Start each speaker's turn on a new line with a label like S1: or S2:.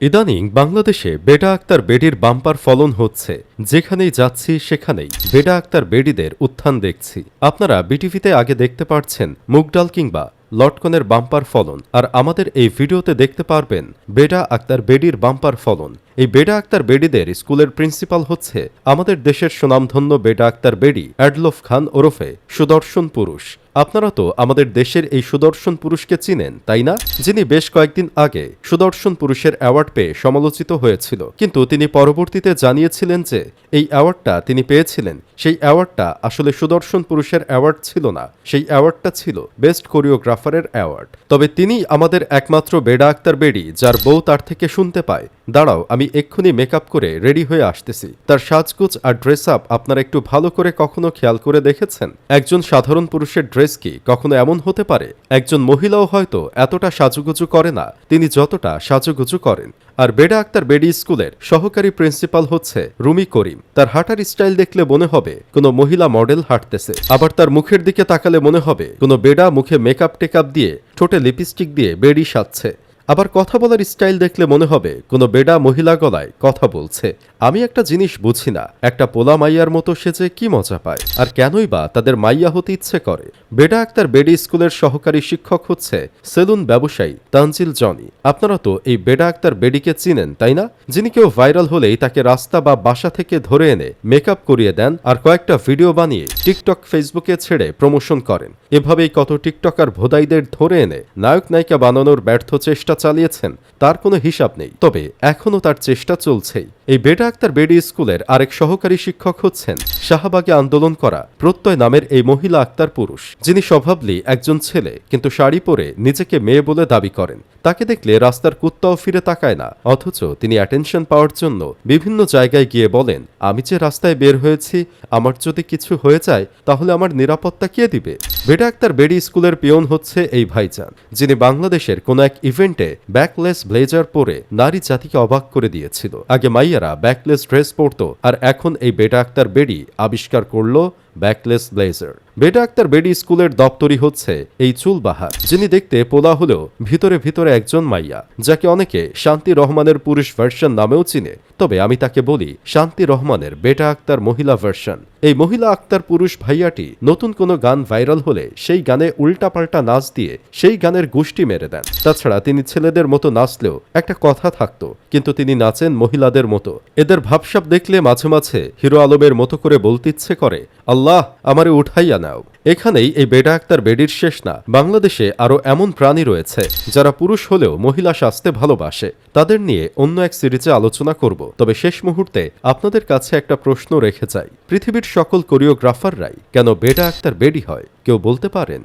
S1: ইদানিং বাংলাদেশে বেটা আক্তার বেডির বাম্পার ফলন হচ্ছে। যেখানেই যাচ্ছি, সেখানেই বেটা আক্তার বেডিদের উত্থান দেখছি। আপনারা বিটিভিতে আগে দেখতে পারছেন মুগডাল কিংবা লটকনের বাম্পার ফলন। আর আমাদের এই ভিডিওতে দেখতে পারবেন বেডা আক্তার বেডির বাম্পার ফলন। এই বেডা আক্তার বেডিদের স্কুলের প্রিন্সিপাল হচ্ছে আমাদের দেশের সুনামধন্য বেডা আক্তার বেডি অ্যাডলফ খান ওরফে সুদর্শন পুরুষ। আপনারা তো আমাদের দেশের এই সুদর্শন পুরুষকে চিনেন, তাই না? যিনি বেশ কয়েকদিন আগে সুদর্শন পুরুষের অ্যাওয়ার্ড পেয়ে সমালোচিত হয়েছিল। কিন্তু তিনি পরবর্তীতে জানিয়েছিলেন যে, এই অ্যাওয়ার্ডটা তিনি পেয়েছিলেন, সেই অ্যাওয়ার্ডটা আসলে সুদর্শন পুরুষের অ্যাওয়ার্ড ছিল না, সেই অ্যাওয়ার্ডটা ছিল বেস্ট কোরিওগ্রাফারের অ্যাওয়ার্ড। তবে তিনি আমাদের একমাত্র বেডা আক্তার বেডি, যার বউ তার থেকে শুনতে পায়। দাঁড়াও, আমি এক্ষুনি মেকআপ করে রেডি হয়ে আসতেছি। তার সাজগুজ আর ড্রেস আপ আপনারা একটু ভালো করে কখনো খেয়াল করে দেখেছেন? একজন সাধারণ পুরুষের ড্রেস কি কখনো এমন হতে পারে? একজন মহিলাও হয়তো এতটা সাজুগুজু করে না, তিনি যতটা সাজুগুজু করেন। আর বেডা আক্তার বেডি স্কুলের সহকারী প্রিন্সিপাল হচ্ছে রুমি করিম। তার হাঁটার স্টাইল দেখলে মনে হবে কোনো মহিলা মডেল হাঁটতেছে। আবার তার মুখের দিকে তাকালে মনে হবে কোনো বেডা মুখে মেকআপ টেকআপ দিয়ে, ঠোঁটে লিপস্টিক দিয়ে বেডি সাজছে। আবার কথা বলার স্টাইল দেখলে মনে হবে কোনো বেডা মহিলা গলায় কথা বলছে। আমি একটা জিনিস বুঝি না, একটা পোলা মাইয়ার মতো সেজে কি মজা পায়, আর কেনই বা তাদের মাইয়া হতে ইচ্ছে করে? বেডা আক্তার বেডি স্কুলের সহকারী শিক্ষক হচ্ছে সেলুন ব্যবসায়ী তানজিল জনি। আপনারা তো এই বেডা আক্তার বেডিকে চিনেন, তাই না? যিনি কেউ ভাইরাল হলেই তাকে রাস্তা বা বাসা থেকে ধরে এনে মেকআপ করিয়ে দেন আর কয়েকটা ভিডিও বানিয়ে টিকটক, ফেসবুকে ছেড়ে প্রমোশন করেন। এভাবেই কত টিকটকার ভোদাইদের ধরে এনে নায়ক নায়িকা বানানোর ব্যর্থ চেষ্টা চালিয়েছেন, তার কোনো হিসাব নেই। তবে এখনও তার চেষ্টা চলছেই। এই বেডা আক্তার বেডি স্কুলের আরেক সহকারী শিক্ষক হচ্ছেন শাহবাগে আন্দোলন করা প্রত্যয় নামের এই মহিলা আক্তার পুরুষ। যিনি স্বভাবলি একজন ছেলে, কিন্তু শাড়ি পরে নিজেকে মেয়ে বলে দাবি করেন। তাকে দেখলে রাস্তার কুত্তাও ফিরে তাকায় না, অথচ তিনি অ্যাটেনশন পাওয়ার জন্য বিভিন্ন জায়গায় গিয়ে বলেন, আমি যে রাস্তায় বের হয়েছি, আমার যদি কিছু হয়ে যায়, তাহলে আমার নিরাপত্তা কে দিবে? বেডা আক্তার বেডি স্কুলের পিয়ন হচ্ছে এই ভাইজান, যিনি বাংলাদেশের কোন এক ইভেন্টে ব্যাকলেস ব্লেজার পরে নারী জাতিকে অবাক করে দিয়েছিল। আগে মাইয়ারা ব্যাকলেস ড্রেস পরত, আর এখন এই বেটা আক্তার বেডি আবিষ্কার করল ব্যাকলেস ব্লেজার। বেডা আক্তার বেডি স্কুলের দপ্তরি হচ্ছে এই চুলবাহার, যিনি দেখতে পোলা হলেও ভিতরে ভিতরে একজন মাইয়া, যাকে অনেকে শান্তি রহমানের পুরুষ ভার্সন নামেও চিনে। তবে আমি তাকে বলি, শান্তি রহমানের বেটা আক্তার মহিলা ভার্সন এই মহিলা আক্তার পুরুষ ভাইয়াটি নতুন কোনো গান ভাইরাল হলে সেই গানে উল্টাপাল্টা নাচ দিয়ে সেই গানের গোষ্ঠী মেরে দেন। তাছাড়া তিনি ছেলেদের মতো নাচলেও একটা কথা থাকতো, কিন্তু তিনি নাচেন মহিলাদের মতো। এদের ভাবসাব দেখলে মাঝে মাঝে হিরো আলমের মতো করে বলতে ইচ্ছে করে, আল্লাহ, আমারে উঠাইয়া নাও। এখানেই এই বেডা আক্তার বেডির শেষ না। বাংলাদেশে আরও এমন প্রাণী রয়েছে যারা পুরুষ হলেও মহিলা সাজতে ভালোবাসে। তাদের নিয়ে অন্য এক সিরিজে আলোচনা করব। তবে শেষ মুহূর্তে আপনাদের কাছে একটা প্রশ্ন রেখে যাই। পৃথিবীর সকল কোরিওগ্রাফাররাই কেন বেডা আক্তার বেডি হয়? কেউ বলতে পারেন?